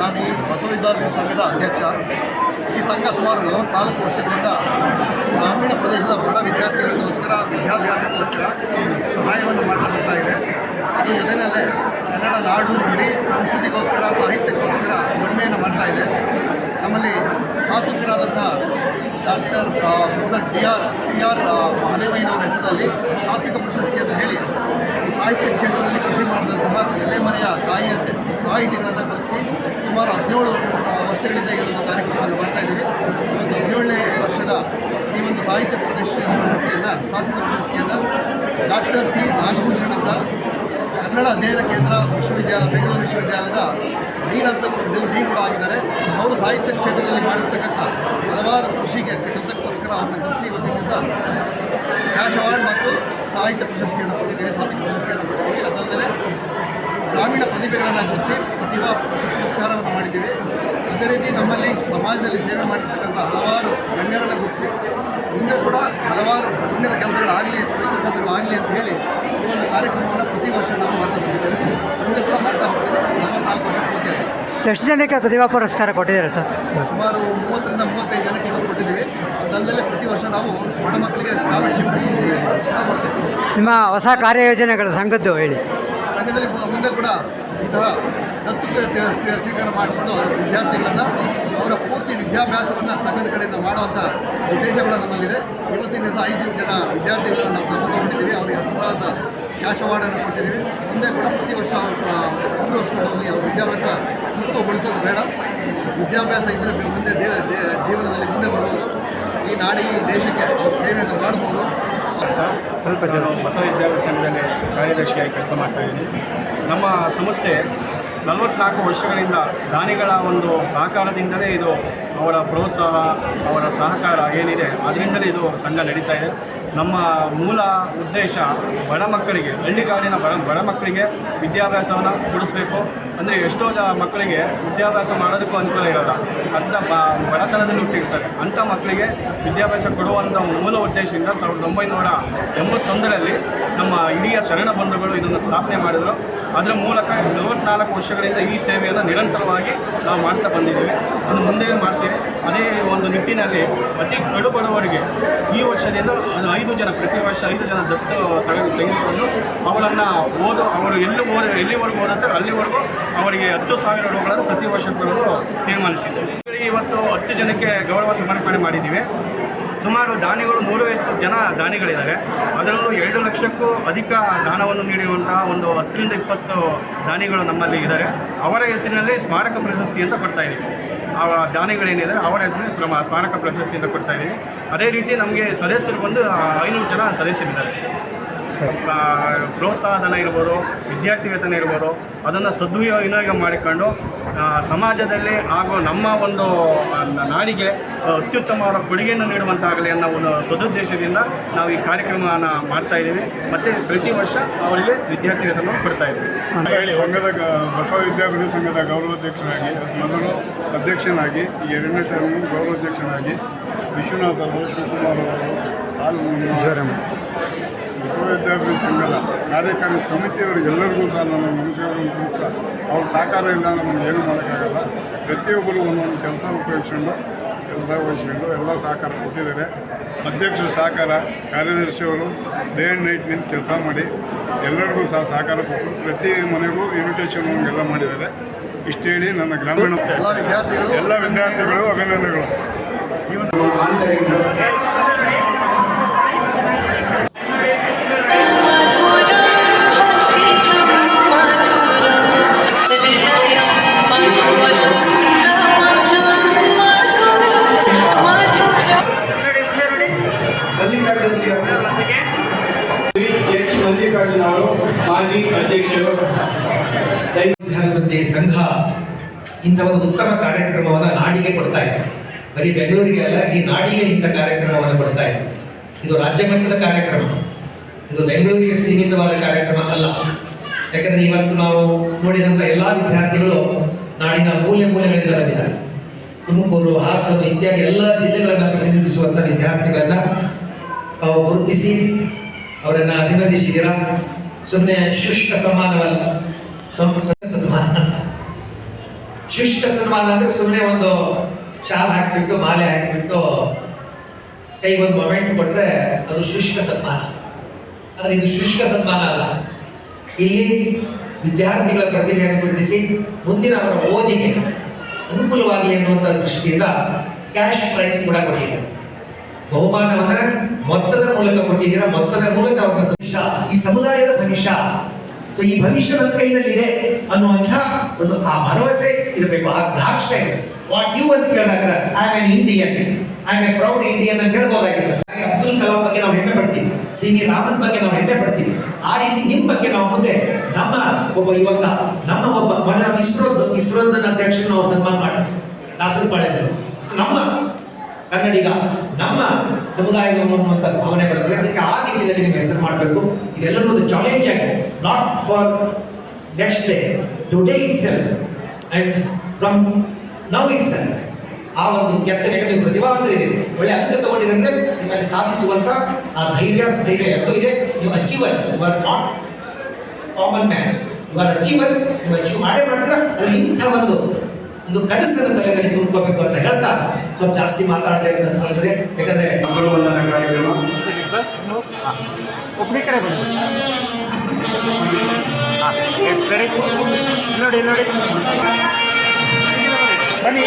ನಾನು ಈ ಸಂಘದ ಅಧ್ಯಕ್ಷ. ಈ ಸಂಘ ಸುಮಾರು ನಲವತ್ನಾಲ್ಕು ವರ್ಷಗಳಿಂದ ಗ್ರಾಮೀಣ ಪ್ರದೇಶದ ಬಡ ವಿದ್ಯಾರ್ಥಿಗಳಿಗೋಸ್ಕರ, ವಿದ್ಯಾಭ್ಯಾಸಕ್ಕೋಸ್ಕರ ಸಹಾಯವನ್ನು ಮಾಡ್ತಾ ಬರ್ತಾ ಇದೆ. ಅದು ಜೊತೆಯಲ್ಲೇ ಕನ್ನಡ ನಾಡು, ನುಡಿ, ಸಂಸ್ಕೃತಿಗೋಸ್ಕರ, ಸಾಹಿತ್ಯಕ್ಕೋಸ್ಕರ ದುಡಿಮೆಯನ್ನು ಮಾಡ್ತಾ ಇದೆ. ನಮ್ಮಲ್ಲಿ ಸಾತ್ವಿಕರಾದಂಥ doctor professor D R, T R ಮಹದೇವಯ್ಯನವರ ಹೆಸರಲ್ಲಿ ಸಾತ್ವಿಕ ಪ್ರಶಸ್ತಿ ಅಂತ ಹೇಳಿ ಸಾಹಿತ್ಯ ಕ್ಷೇತ್ರದಲ್ಲಿ ಕೃಷಿ ಮಾಡಿದಂತಹ ಎಲೆಮರೆಯ ಕಾಯಿಯಂತೆ ಸಾಹಿತಿಗಳನ್ನು ಗುರುತಿಸಿ ಸುಮಾರು ಹದಿನೇಳು ವರ್ಷಗಳಿಂದ ಈ ಒಂದು ಕಾರ್ಯಕ್ರಮವನ್ನು ಮಾಡ್ತಾ ಇದ್ದೀವಿ. ಇವತ್ತು ಹದಿನೇಳನೇ ವರ್ಷದ ಈ ಒಂದು ಸಾಹಿತ್ಯ ಪ್ರದರ್ಶನ ಪ್ರಶಸ್ತಿಯನ್ನು ಸಾಹಿತ್ಯ ಪ್ರಶಸ್ತಿಯನ್ನು ಡಾಕ್ಟರ್ ಸಿ ನಾಗಭೂಷಣ್ ಅಂತ ಕನ್ನಡ ಅಧ್ಯಯನ ಕೇಂದ್ರ ವಿಶ್ವವಿದ್ಯಾಲಯ, ಬೆಂಗಳೂರು ವಿಶ್ವವಿದ್ಯಾಲಯದ ಡೀನ್ ಅಂತ ಡೀನ್ ಕೂಡ ಆಗಿದ್ದಾರೆ. ಅವರು ಸಾಹಿತ್ಯ ಕ್ಷೇತ್ರದಲ್ಲಿ ಮಾಡಿರ್ತಕ್ಕಂಥ ಹಲವಾರು ಕೃಷಿಗೆ ಕೆಲಸಕ್ಕೋಸ್ಕರ ಅವ್ರನ್ನ ಕಲಿಸಿ ಇವತ್ತಿನ ದಿವಸ ಕ್ಯಾಶ್ ಅವಾರ್ಡ್ ಮತ್ತು ಸಾಹಿತ್ಯ ಪ್ರಶಸ್ತಿಯನ್ನು ಕೊಟ್ಟಿದ್ದೀವಿ, ಸಾಹಿತ್ಯ ಪ್ರಶಸ್ತಿಯನ್ನು ಕೊಟ್ಟಿದ್ದೀವಿ. ಅದಲ್ಲದೆ ಗ್ರಾಮೀಣ ಪ್ರತಿಭೆಗಳನ್ನು ಕಲಿಸಿ ಪ್ರತಿಭಾ ಪುರಸ್ಕಾರವನ್ನು ಮಾಡಿದ್ದೀವಿ. ಅದೇ ರೀತಿ ನಮ್ಮಲ್ಲಿ ಸಮಾಜದಲ್ಲಿ ಸೇವೆ ಮಾಡಿರ್ತಕ್ಕಂಥ ಹಲವಾರು ಗಣ್ಯರನ್ನು ಗುರುತಿಸಿ ಮುಂದೆ ಕೂಡ ಹಲವಾರು ಪುಣ್ಯದ ಕೆಲಸಗಳಾಗಲಿ ಪವಿತ್ರ ಕೆಲಸಗಳಾಗಲಿ ಅಂತ ಹೇಳಿ ಈ ಒಂದು ಕಾರ್ಯಕ್ರಮವನ್ನು ಪ್ರತಿ ವರ್ಷ ನಾವು ಮಾಡ್ತಾ ಬಂದಿದ್ದೇವೆ. ಮುಂದೆ ಕೂಡ ಮಾಡ್ತಾ ಹೋಗ್ತೇವೆ. ನಲವತ್ನಾಲ್ಕು ವರ್ಷ ಪೂರ್ತಿಯಾಗಿದೆ ಎಷ್ಟು ಜನಕ್ಕೆ ಪ್ರತಿಭಾ ಪುರಸ್ಕಾರ ಕೊಟ್ಟಿದ್ದಾರೆ ಸರ್? ಸುಮಾರು ಮೂವತ್ತರಿಂದ ಮೂವತ್ತೈದು ಜನಕ್ಕೆ ಇವತ್ತು ಕೊಟ್ಟಿದ್ದೀವಿ. ಅದಲ್ಲದೆ ಪ್ರತಿ ವರ್ಷ ನಾವು ಬಡ ಮಕ್ಕಳಿಗೆ ಸ್ಕಾಲರ್ಶಿಪ್ ಕೂಡ ಕೊಡ್ತೇವೆ. ನಿಮ್ಮ ಹೊಸ ಕಾರ್ಯಯೋಜನೆಗಳು ಸಂಘದ್ದು ಹೇಳಿ. ಸಂಘದಲ್ಲಿ ಮುಂದೆ ಕೂಡ ಇಂತಹ ಸ್ವೀಕಾರ ಮಾಡಿಕೊಂಡು ವಿದ್ಯಾರ್ಥಿಗಳನ್ನು ಅವರ ಪೂರ್ತಿ ವಿದ್ಯಾಭ್ಯಾಸವನ್ನು ಸಂಘದ ಕಡೆಯಿಂದ ಮಾಡುವಂಥ ಉದ್ದೇಶ ಕೂಡ ನಮ್ಮಲ್ಲಿದೆ. ಇವತ್ತಿನ ದಿವಸ ಐದು ಜನ ವಿದ್ಯಾರ್ಥಿಗಳನ್ನು ನಾವು ದತ್ತು ತಗೊಂಡಿದ್ದೀವಿ. ಅವರಿಗೆ ಅದ್ಭುತವಾದ ಕ್ಯಾಶ್ ಅವಾರ್ಡನ್ನು ಕೊಟ್ಟಿದ್ದೀವಿ. ಮುಂದೆ ಕೂಡ ಪ್ರತಿ ವರ್ಷ ಅವರು ಮುಂದುವರಿಸ್ಕೊಂಡು ಹೋಗಿ ಅವ್ರ ವಿದ್ಯಾಭ್ಯಾಸ ಮುಕ್ತಗೊಳಿಸೋದು ಬೇಡ. ವಿದ್ಯಾಭ್ಯಾಸ ಇದ್ದರೆ ಮುಂದೆ ದೇವ ಜೀವನದಲ್ಲಿ ಮುಂದೆ ಬರ್ಬೋದು. ಈ ನಾಡಿಗೆ, ಈ ದೇಶಕ್ಕೆ ಅವ್ರ ಸೇವೆಯನ್ನು ಮಾಡ್ಬೋದು. ಸ್ವಲ್ಪ ಜನ ಹೊಸ ವಿದ್ಯಾಭ್ಯಾಸ ಸಂಘದಲ್ಲಿ ಕಾರ್ಯದರ್ಶಿಯಾಗಿ ಕೆಲಸ ಮಾಡ್ತಾ ಇದ್ದೀನಿ. ನಮ್ಮ ಸಂಸ್ಥೆ ನಲವತ್ನಾಲ್ಕು ವರ್ಷಗಳಿಂದ ದಾನಿಗಳ ಒಂದು ಸಹಕಾರದಿಂದಲೇ ಇದು ಅವರ ಪ್ರೋತ್ಸಾಹ, ಅವರ ಸಹಕಾರ ಏನಿದೆ, ಅದರಿಂದಲೇ ಇದು ಸಂಘ ನಡೀತಾ ಇದೆ. ನಮ್ಮ ಮೂಲ ಉದ್ದೇಶ ಬಡ ಮಕ್ಕಳಿಗೆ ಹಳ್ಳಿಗಾಡಿನ ಬಡ ಬಡ ಮಕ್ಕಳಿಗೆ ವಿದ್ಯಾಭ್ಯಾಸವನ್ನು ಕೊಡಿಸ್ಬೇಕು. ಅಂದರೆ ಎಷ್ಟೋ ಜ ಮಕ್ಕಳಿಗೆ ವಿದ್ಯಾಭ್ಯಾಸ ಮಾಡೋದಕ್ಕೂ ಅನುಕೂಲ ಇರೋಲ್ಲ. ಅಂಥ ಬ, ಬಡತನದಲ್ಲಿ ಹುಟ್ಟಿರ್ತಾರೆ. ಅಂಥ ಮಕ್ಕಳಿಗೆ ವಿದ್ಯಾಭ್ಯಾಸ ಕೊಡುವಂಥ ಮೂಲ ಉದ್ದೇಶದಿಂದ ಸಾವಿರದ ಒಂಬೈನೂರ ಎಂಬತ್ತೊಂದರಲ್ಲಿ ನಮ್ಮ ಹಿರಿಯ ಶರಣ ಬಂಧುಗಳು ಇದನ್ನು ಸ್ಥಾಪನೆ ಮಾಡಿದರು. ಅದರ ಮೂಲಕ ನಲವತ್ನಾಲ್ಕು ವರ್ಷಗಳಿಂದ ಈ ಸೇವೆಯನ್ನು ನಿರಂತರವಾಗಿ ನಾವು ಮಾಡ್ತಾ ಬಂದಿದ್ದೀವಿ. ಅದು ಮುಂದೆ ಮಾಡ್ತೀವಿ. ಅದೇ ಒಂದು ನಿಟ್ಟಿನಲ್ಲಿ ಅತಿ ಕಡು ಬಡವರಿಗೆ ಈ ವರ್ಷದಿಂದ ಅದು ಐದು ಜನ, ಪ್ರತಿ ವರ್ಷ ಐದು ಜನ ದತ್ತು ತೆಗೆದು ತೆಗೆದುಕೊಂಡು ಅವಳನ್ನು ಓದು ಅವರು ಎಲ್ಲಿ ಓದ, ಎಲ್ಲಿವರೆಗೂ ಓದುತ್ತಾರೆ ಅಲ್ಲಿವರೆಗೂ ಅವರಿಗೆ ಹತ್ತು ಸಾವಿರ ರೂಪಾಯಿಗಳನ್ನು ಪ್ರತಿ ವರ್ಷ ಕೊಡಲು ತೀರ್ಮಾನಿಸಿದ್ದೇವೆ ಇವತ್ತು ಹತ್ತು ಜನಕ್ಕೆ ಗೌರವ ಸಮರ್ಪಣೆ ಮಾಡಿದ್ದೀವಿ. ಸುಮಾರು ದಾನಿಗಳು ನೂರೈವತ್ತು ಜನ ದಾನಿಗಳಿದ್ದಾರೆ ಅದರಲ್ಲೂ ಎರಡು ಲಕ್ಷಕ್ಕೂ ಅಧಿಕ ದಾನವನ್ನು ನೀಡಿರುವಂತಹ ಒಂದು ಹತ್ತರಿಂದ ಇಪ್ಪತ್ತು ದಾನಿಗಳು ನಮ್ಮಲ್ಲಿ ಇದ್ದಾರೆ. ಅವರ ಹೆಸರಿನಲ್ಲಿ ಸ್ಮಾರಕ ಪ್ರಶಸ್ತಿ ಅಂತ ಕೊಡ್ತಾ ಇದ್ದೀವಿ. ಆ ದಾನಿಗಳೇನಿದ್ದಾರೆ, ಅವರ ಹೆಸರೇ ಶ್ರಮ ಸ್ಮಾರಕ ಪ್ರಶಸ್ತಿಯಿಂದ ಕೊಡ್ತಾ ಇದ್ದೀವಿ. ಅದೇ ರೀತಿ ನಮಗೆ ಸದಸ್ಯರು ಬಂದು ಐನೂರು ಜನ ಸದಸ್ಯರಿದ್ದಾರೆ. ಪ್ರೋತ್ಸಾಹ ಧನ ಇರ್ಬೋದು ವಿದ್ಯಾರ್ಥಿ ವೇತನ ಇರ್ಬೋದು ಅದನ್ನು ಸದ್ವಿನಿಯೋಗ ಮಾಡಿಕೊಂಡು ಸಮಾಜದಲ್ಲಿ ಹಾಗೂ ನಮ್ಮ ಒಂದು ನಾಡಿಗೆ ಅತ್ಯುತ್ತಮವಾದ ಕೊಡುಗೆಯನ್ನು ನೀಡುವಂತಾಗಲಿ ಅನ್ನೋ ಒಂದು ಸದುದ್ದೇಶದಿಂದ ನಾವು ಈ ಕಾರ್ಯಕ್ರಮವನ್ನು ಮಾಡ್ತಾ ಇದ್ದೀವಿ. ಮತ್ತು ಪ್ರತಿ ವರ್ಷ ಅವರಿಗೆ ವಿದ್ಯಾರ್ಥಿ ವೇತನ ಕೊಡ್ತಾ ಇದ್ದೀವಿ. ಹೇಳಿ ಸಂಘದ ಬಸವ ವಿದ್ಯಾಭ್ಯಾಸ ಸಂಘದ ಗೌರವಾಧ್ಯಕ್ಷರಾಗಿ ಮೊದಲು ಅಧ್ಯಕ್ಷನಾಗಿ ಈ ಎರಡನೇ ಟೈಮು ಗೌರವಾಧ್ಯಕ್ಷನಾಗಿ ವಿಶ್ವನಾಥ್ ಅವರು ಶಿವಕುಮಾರ್ ಅವರು ಹಾಲು ವಿದ್ಯಾಪೀಠ ಸಂಘದ ಕಾರ್ಯಕಾರಿ ಸಮಿತಿಯವರಿಗೆಲ್ಲರಿಗೂ ಸಹ ನಾನು ನಮಸ್ಕಾರವನ್ನು ತಿಳಿಸ್ತಾ ಅವ್ರ ಸಹಕಾರ ಇಲ್ಲ ನಮಗೆ ಏನು ಮಾಡೋಕ್ಕಾಗಲ್ಲ. ಪ್ರತಿಯೊಬ್ಬರು ಒಂದೊಂದು ಕೆಲಸ ಉಪಯೋಗಿಸ್ಕೊಂಡು ಕೆಲಸ ಉಪಯೋಗಿಸ್ಕೊಂಡು ಎಲ್ಲ ಸಹಕಾರ ಕೊಟ್ಟಿದ್ದಾರೆ. ಅಧ್ಯಕ್ಷರು ಸಹಕಾರ ಕಾರ್ಯದರ್ಶಿಯವರು ಡೇ ಆ್ಯಂಡ್ ನೈಟ್ ನಿಂತು ಕೆಲಸ ಮಾಡಿ ಎಲ್ಲರಿಗೂ ಸಹ ಸಹಕಾರ ಕೊಟ್ಟು ಪ್ರತಿ ಮನೆಗೂ ಇನ್ವಿಟೇಷನ್ ಎಲ್ಲ ಮಾಡಿದ್ದಾರೆ. ಇಷ್ಟು ಹೇಳಿ ನನ್ನ ಗ್ರಾಮೀಣ ಎಲ್ಲ ವಿದ್ಯಾರ್ಥಿಗಳು ಎಲ್ಲ ವಿದ್ಯಾರ್ಥಿಗಳು ಅಭಿನಂದನೆಗಳು. ಜೀವನ ಇಂಥ ಒಂದು ಉತ್ತಮ ಕಾರ್ಯಕ್ರಮವನ್ನು ನಾಡಿಗೆ ಕೊಡ್ತಾ ಇದೆ ಬರೀ ಬೆಂಗಳೂರಿಗೆ ಅಲ್ಲ, ಇಡೀ ನಾಡಿಗೆ ಇಂಥ ಕಾರ್ಯಕ್ರಮವನ್ನು ಕೊಡ್ತಾ ಇದೆ ಇದು ರಾಜ್ಯ ಮಟ್ಟದ ಕಾರ್ಯಕ್ರಮ. ಇದು ಬೆಂಗಳೂರಿಗೆ ಸೀಮಿತವಾದ ಕಾರ್ಯಕ್ರಮ ಅಲ್ಲ. ಯಾಕಂದ್ರೆ ಇವತ್ತು ನಾವು ನೋಡಿದಂಥ ಎಲ್ಲ ವಿದ್ಯಾರ್ಥಿಗಳು ನಾಡಿನ ಮೂಲೆ ಮೂಲೆಗಳಿಂದ ಬಂದಿದ್ದಾರೆ. ತುಮಕೂರು, ಹಾಸನ, ಇತ್ಯಾದಿ ಎಲ್ಲ ಜಿಲ್ಲೆಗಳನ್ನು ಪ್ರತಿನಿಧಿಸುವಂಥ ವಿದ್ಯಾರ್ಥಿಗಳನ್ನ ತಾವು ಗುರುತಿಸಿ ಅವರನ್ನು ಅಭಿನಂದಿಸಿದ್ದೀರಾ? ಸುಮ್ಮನೆ ಶುಷ್ಕ ಸನ್ಮಾನವಲ್ಲ ಸಂ- ಸನ್ಮಾನ ಅಂದ್ರೆ ಸುಮ್ಮನೆ ಒಂದು ಶಾಲ್ ಹಾಕ್ಬಿಟ್ಟು, ಮಾಲೆ ಹಾಕ್ಬಿಟ್ಟು ಒಂದು ಮೊಮೆಂಟ್ ಕೊಟ್ರೆ ಅದು ಶುಷ್ಕ ಸನ್ಮಾನ. ಆದರೆ ಇದು ಶುಷ್ಕ ಸನ್ಮಾನ ಅಲ್ಲ. ಇಲ್ಲಿ ವಿದ್ಯಾರ್ಥಿಗಳ ಪ್ರತಿಭೆಯನ್ನು ಗುರುತಿಸಿ ಮುಂದಿನ ಅವರ ಓದಿಗೆ ಅನುಕೂಲವಾಗಲಿ ಅನ್ನುವಂಥ ದೃಷ್ಟಿಯಿಂದ ಕ್ಯಾಶ್ ಪ್ರೈಸ್ ಕೂಡ ಕೊಟ್ಟಿದ್ದಾರೆ. ಬಹುಮಾನವನ್ನ ಮೊತ್ತದ ಮೂಲಕ ಕೊಟ್ಟಿದ್ದೀರಾ? ಮೊತ್ತದ ಮೂಲಕ ಅವರ ಭವಿಷ್ಯ ಈ ಸಮುದಾಯದ ಭವಿಷ್ಯ ಈ ಭವಿಷ್ಯ ನನ್ನ ಕೈನಲ್ಲಿದೆ ಅನ್ನುವಂಥ ಒಂದು ಆ ಭರವಸೆ ಇರಬೇಕು, ಆ ಧಾರ್ಷ್ಟ ವಾಟ್ ಯು ಅಂತ ಕೇಳಿದಾಗ I am an Indian I am a proud Indian ಅಂತ ಹೇಳ್ಬೋದಾಗಿತ್ತು. ಹಾಗೆ ಅಬ್ದುಲ್ ಕಲಾಂ ಬಗ್ಗೆ ನಾವು ಹೆಮ್ಮೆ ಪಡ್ತೀವಿ, ಸಿ ವಿ ರಾಮನ್ ಬಗ್ಗೆ ನಾವು ಹೆಮ್ಮೆ ಪಡ್ತೀವಿ. ಆ ರೀತಿ ನಿಮ್ಮ ಬಗ್ಗೆ ನಾವು ಮುಂದೆ ನಮ್ಮ ಒಬ್ಬ ಯುವಕ, ನಮ್ಮ ಒಬ್ಬ ಮೊನ್ನೆ ನಾವು ಇಸ್ರೋದ ಇಸ್ರೋದ ಅಧ್ಯಕ್ಷರು ನಾವು ಸನ್ಮಾನ ಮಾಡಿದ್ವಿ ದಾಸರಪಾಳ್ಯದಲ್ಲಿ ನಮ್ಮ ಕನ್ನಡಿಗ ನಮ್ಮ ಸಮುದಾಯವನ್ನು ಅನ್ನುವಂಥ ಭಾವನೆ ಬರುತ್ತದೆ ಅದಕ್ಕೆ ಆ ನಿಟ್ಟಿನಲ್ಲಿ ನೀವು ಹೆಸರು ಮಾಡಬೇಕು. ಇದೆಲ್ಲರೂ ಒಂದು ಚಾಲೆಂಜ್ ಆಗಿದೆ not for next day today itself and from now itself ಆ ಒಂದು ಕೆಚ್ಚನೆಗೆ ನೀವು ಪ್ರತಿಭಾವಂತರಿದೆ ಒಳ್ಳೆ ಅಂಕ ತಗೊಂಡಿರಂದ್ರೆ ನಿಮ್ಮಲ್ಲಿ ಸಾಧಿಸುವಂತ ಆ ಧೈರ್ಯ ಸ್ಥೈರ್ಯ ಎರಡೂ ಇದೆ. ನೀವು achievers you are not common man you are achievers ನೀವು ಅಚೀವ್ ಮಾಡೇ ಮಾಡ್ತೀರ? ಇಂಥ ಒಂದು ಒಂದು ಕನಸನ್ನು ತಲೆಯಲ್ಲಿ ತುಂಬ್ಕೋಬೇಕು ಅಂತ ಹೇಳ್ತಾ ಸ್ವಲ್ಪ ಜಾಸ್ತಿ ಮಾತಾಡದೆ ಹೇಳ್ತದೆ ಯಾಕಂದ್ರೆ ಮಕ್ಕಳು ವಂದನಾ ಕಾರ್ಯಕ್ರಮ ಒಬ್ಬನೇ ಕಡೆ ರೆಡಿ ನೋಡಿ ನೋಡಿ. ಬನ್ನಿ.